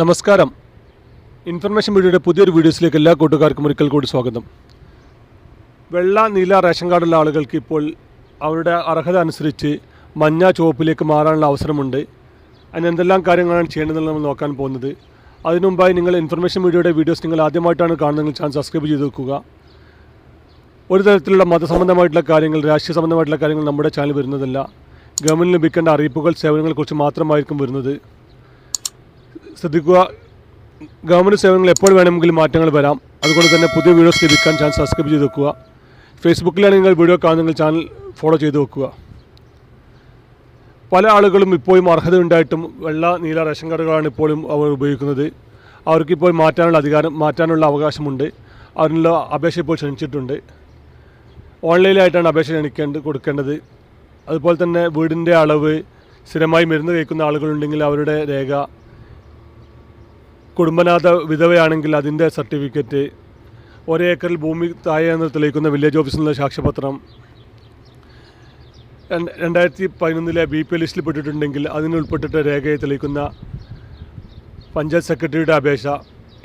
നമസ്കാരം. ഇൻഫർമേഷൻ മീഡിയയുടെ പുതിയൊരു വീഡിയോസിലേക്ക് എല്ലാ കൂട്ടുകാർക്കും ഒരിക്കൽ കൂടി സ്വാഗതം. വെള്ള നീല റേഷൻ കാർഡുള്ള ആളുകൾക്ക് ഇപ്പോൾ അവരുടെ അർഹത അനുസരിച്ച് മഞ്ഞ ചുവപ്പിലേക്ക് മാറാനുള്ള അവസരമുണ്ട്. അതിന് എന്തെല്ലാം കാര്യങ്ങളാണ് ചെയ്യേണ്ടതെന്ന് നമ്മൾ നോക്കാൻ പോകുന്നത്. അതിനുമുമ്പായി നിങ്ങൾ ഇൻഫർമേഷൻ മീഡിയയുടെ വീഡിയോസ് നിങ്ങൾ ആദ്യമായിട്ടാണ് കാണുന്നതെങ്കിൽ ചാനൽ സബ്സ്ക്രൈബ് ചെയ്ത് വെക്കുക. ഒരു തരത്തിലുള്ള മതസംബന്ധമായിട്ടുള്ള കാര്യങ്ങൾ രാഷ്ട്രീയ സംബന്ധമായിട്ടുള്ള കാര്യങ്ങൾ നമ്മുടെ ചാനൽ വരുന്നതല്ല. ഗവൺമെന്റ് ലഭിക്കേണ്ട അറിയിപ്പുകൾ സേവനങ്ങളെക്കുറിച്ച് മാത്രമായിരിക്കും വരുന്നത്. ശ്രദ്ധിക്കുക. ഗവൺമെന്റ് സേവനങ്ങൾ എപ്പോൾ വേണമെങ്കിലും മാറ്റങ്ങൾ വരാം. അതുകൊണ്ട് തന്നെ പുതിയ വീഡിയോസ് ലഭിക്കാൻ ചാനൽ സബ്സ്ക്രൈബ് ചെയ്ത് വെക്കുക. ഫേസ്ബുക്കിലാണ് നിങ്ങൾ വീഡിയോ കാണുന്നെങ്കിൽ ചാനൽ ഫോളോ ചെയ്ത് വെക്കുക. പല ആളുകളും ഇപ്പോഴും അർഹതയുണ്ടായിട്ടും വെള്ള നീല റേഷൻ കാർഡുകളാണ് ഇപ്പോഴും അവർ ഉപയോഗിക്കുന്നത്. അവർക്കിപ്പോൾ മാറ്റാനുള്ള അധികാരം മാറ്റാനുള്ള അവകാശമുണ്ട്. അവരിനുള്ള അപേക്ഷ ഇപ്പോൾ ക്ഷണിച്ചിട്ടുണ്ട്. ഓൺലൈനായിട്ടാണ് അപേക്ഷ ക്ഷണിക്കേണ്ടത് കൊടുക്കേണ്ടത്. അതുപോലെ തന്നെ വീടിന്റെ അളവ് സ്ഥിരമായി മരുന്ന് കഴിക്കുന്ന ആളുകളുണ്ടെങ്കിൽ അവരുടെ രേഖ കുടുംബനാഥ വിധവയാണെങ്കിൽ അതിന്റെ സർട്ടിഫിക്കറ്റ് ഒരേക്കറിൽ ഭൂമി താഴെ എന്ന് തെളിയിക്കുന്ന വില്ലേജ് ഓഫീസിൽ നിന്നുള്ള സാക്ഷ്യപത്രം. രണ്ട് രണ്ടായിരത്തി പതിനൊന്നിലെ ബി പി ലിസ്റ്റിൽ പെട്ടിട്ടുണ്ടെങ്കിൽ അതിനുൾപ്പെട്ടിട്ട് രേഖയെ തെളിയിക്കുന്ന പഞ്ചായത്ത് സെക്രട്ടറിയുടെ അപേക്ഷ.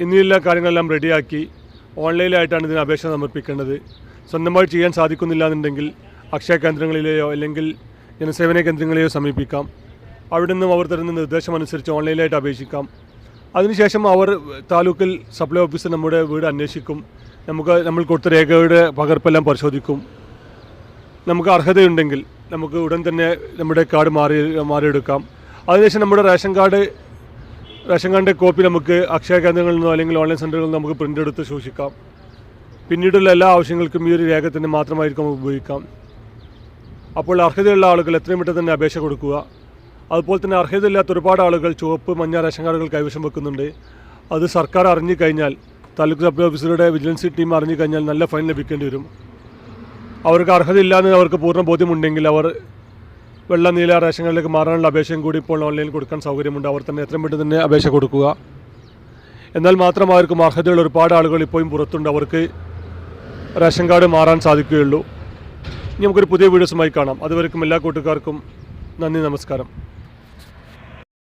എന്നിവയുള്ള കാര്യങ്ങളെല്ലാം റെഡിയാക്കി ഓൺലൈനായിട്ടാണ് ഇതിന് അപേക്ഷ സമർപ്പിക്കേണ്ടത്. സ്വന്തമായി ചെയ്യാൻ സാധിക്കുന്നില്ല എന്നുണ്ടെങ്കിൽ അക്ഷയ കേന്ദ്രങ്ങളിലെയോ അല്ലെങ്കിൽ ജനസേവന കേന്ദ്രങ്ങളെയോ സമീപിക്കാം. അവിടെ നിന്നും അവർ തരുന്ന നിർദ്ദേശമനുസരിച്ച് ഓൺലൈനായിട്ട് അപേക്ഷിക്കാം. അതിനുശേഷം അവർ താലൂക്കിൽ സപ്ലൈ ഓഫീസർ നമ്മുടെ വീട് അന്വേഷിക്കും. നമുക്ക് നമ്മൾ കൊടുത്ത രേഖയുടെ പകർപ്പെല്ലാം പരിശോധിക്കും. നമുക്ക് അർഹതയുണ്ടെങ്കിൽ നമുക്ക് ഉടൻ തന്നെ നമ്മുടെ കാർഡ് മാറി മാറിയെടുക്കാം. അതിനുശേഷം നമ്മുടെ റേഷൻ കാർഡ് റേഷൻ കാർഡിന്റെ കോപ്പി നമുക്ക് അക്ഷയ കേന്ദ്രങ്ങളിൽ നിന്നോ അല്ലെങ്കിൽ ഓൺലൈൻ സെന്ററുകളിൽ നിന്നോ നമുക്ക് പ്രിന്റ് എടുത്ത് സൂക്ഷിക്കാം. പിന്നീടുള്ള എല്ലാ ആവശ്യങ്ങൾക്കും ഈ ഒരു രേഖ തന്നെ മാത്രമായിരിക്കും ഉപയോഗിക്കാം. അപ്പോൾ അർഹതയുള്ള ആളുകൾ എത്രയും പെട്ടെന്ന് തന്നെ അപേക്ഷ കൊടുക്കുക. അതുപോലെ തന്നെ അർഹതയില്ലാത്ത ഒരുപാട് ആളുകൾ ചുവപ്പ് മഞ്ഞ റേഷൻ കാർഡുകൾ കൈവശം വെക്കുന്നുണ്ട്. അത് സർക്കാർ അറിഞ്ഞു കഴിഞ്ഞാൽ താലൂക്ക് സപ്ലൈ ഓഫീസറുടെ വിജിലൻസ് ടീം അറിഞ്ഞു കഴിഞ്ഞാൽ നല്ല ഫൈൻ ലഭിക്കേണ്ടി വരും. അവർക്ക് അർഹതയില്ല എന്ന് അവർക്ക് പൂർണ ബോധ്യമുണ്ടെങ്കിൽ അവർ വെള്ള നീല റേഷൻ കാർഡിലേക്ക് മാറാനുള്ള അപേക്ഷയും കൂടി ഇപ്പോൾ ഓൺലൈനിൽ കൊടുക്കാൻ സൗകര്യമുണ്ട്. അവർ തന്നെ എത്രയും പെട്ടെന്ന് തന്നെ അപേക്ഷ കൊടുക്കുക. എന്നാൽ മാത്രം അവർക്കും അർഹതയുള്ള ഒരുപാട് ആളുകൾ ഇപ്പോഴും പുറത്തുണ്ട്. അവർക്ക് റേഷൻ കാർഡ് മാറാൻ സാധിക്കുകയുള്ളൂ. ഇനി നമുക്കൊരു പുതിയ വീഡിയോസുമായി കാണാം. അതുവരെക്കും എല്ലാ കൂട്ടുകാർക്കും നന്ദി നമസ്കാരം.